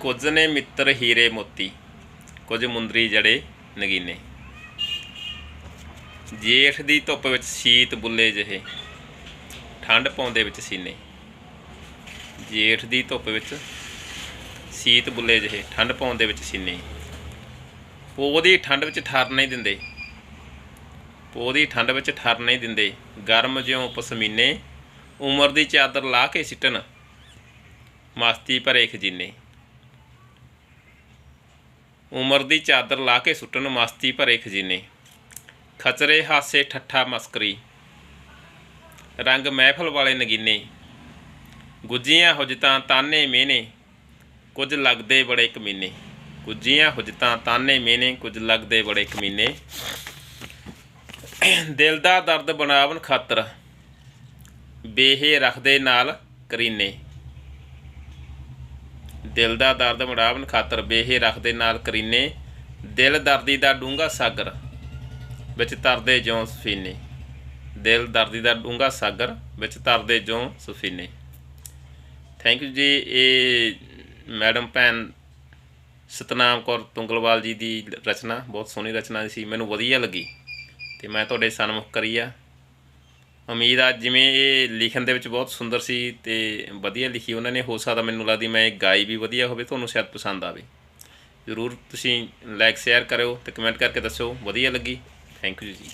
ਕੁਝ ਨੇ ਮਿੱਤਰ ਹੀਰੇ ਮੋਤੀ, ਕੁਝ ਮੁੰਦਰੀ ਜੜੇ ਨਗੀਨੇ। ਜੇਠ ਦੀ ਧੁੱਪ ਵਿੱਚ ਸ਼ੀਤ ਬੁੱਲੇ ਜਿਹੇ ਠੰਡ ਪਾਉਂਦੇ ਵਿੱਚ ਸੀਨੇ। ਜੇਠ ਦੀ ਧੁੱਪ ਵਿੱਚ ਸ਼ੀਤ ਬੁੱਲੇ ਜਿਹੇ ਠੰਡ ਪਾਉਂਦੇ ਵਿੱਚ ਸੀਨੇ। ਪੋਹ ਦੀ ਠੰਡ ਵਿੱਚ ਠਰ ਨਹੀਂ ਦਿੰਦੇ। ਪੋਹ ਦੀ ਠੰਡ ਵਿੱਚ ਠਰ ਨਹੀਂ ਦਿੰਦੇ। ਗਰਮ ਜਿਉਂ ਪਸਮੀਨੇ ਉਮਰ ਦੀ ਚਾਦਰ ਲਾ ਕੇ ਸਿੱਟਣ। ਮਸਤੀ ਭਰੇ ਖਜੀਨੇ। ਉਮਰ ਦੀ ਚਾਦਰ ਲਾ ਕੇ ਸੁੱਟਣ ਮਸਤੀ ਭਰੇ ਖਜੀਨੇ। ਖਚਰੇ ਹਾਸੇ ਠੱਠਾ ਮਸਕਰੀ। ਰੰਗ ਮਹਿਫਲ ਵਾਲੇ ਨਗੀਨੇ। ਗੁੱਜੀਆਂ ਹੁਜਤਾਂ ਤਾਨੇ ਮਿਹਨੇ ਕੁਝ ਲੱਗਦੇ ਬੜੇ ਕਮੀਨੇ। ਗੁੱਜੀਆਂ ਹੁਜਤਾਂ ਤਾਨੇ ਮਿਹਨੇ ਕੁਝ ਲੱਗਦੇ ਬੜੇ ਕਮੀਨੇ। ਦਿਲ ਦਾ ਦਰਦ ਬਣਾਵਣ ਖਾਤਰ ਬੇਹੇ ਰੱਖਦੇ ਨਾਲ ਕਰੀਨੇ। ਦਿਲ ਦਾ ਦਰਦ ਮੜਾਵਨ ਖਾਤਰ ਬੇਹੇ ਰੱਖਦੇ ਨਾਲ ਕਰੀਨੇ ਦਿਲ ਦਰਦੀ ਦਾ ਡੂੰਗਾ ਸਾਗਰ ਵਿੱਚ ਤਰਦੇ ਜਿਉਂ ਸਫੀਨੇ। ਦਿਲ ਦਰਦੀ ਦਾ ਡੂੰਗਾ ਸਾਗਰ ਵਿੱਚ ਤਰਦੇ ਜਿਉਂ ਸਫੀਨੇ। ਥੈਂਕ ਯੂ ਜੀ, ਇਹ ਮੈਡਮ ਭੈਣ ਸਤਨਾਮ ਕੌਰ ਤੁੰਗਲਵਾਲ ਜੀ ਦੀ ਰਚਨਾ, ਬਹੁਤ ਸੋਹਣੀ ਰਚਨਾ ਸੀ, ਮੈਨੂੰ ਵਧੀਆ ਲੱਗੀ ਤੇ ਮੈਂ ਤੁਹਾਡੇ ਸਨਮੁਖ ਕਰੀ ਆ। ਉਮੀਦ ਆ ਜਿਵੇਂ ਇਹ ਲਿਖਣ ਦੇ ਵਿੱਚ ਬਹੁਤ ਸੁੰਦਰ ਸੀ ਤੇ ਵਧੀਆ ਲਿਖੀ ਉਹਨਾਂ ਨੇ, ਹੋ ਸਕਦਾ ਮੈਨੂੰ ਲੱਗਦੀ ਮੈਂ ਇਹ ਗਾਈ ਵੀ ਵਧੀਆ ਹੋਵੇ, ਤੁਹਾਨੂੰ ਸ਼ਾਇਦ ਪਸੰਦ ਆਵੇ। ਜ਼ਰੂਰ ਤੁਸੀਂ ਲਾਈਕ ਸ਼ੇਅਰ ਕਰਿਓ ਤੇ ਕਮੈਂਟ ਕਰਕੇ ਦੱਸੋ ਵਧੀਆ ਲੱਗੀ। ਥੈਂਕ ਯੂ ਜੀ।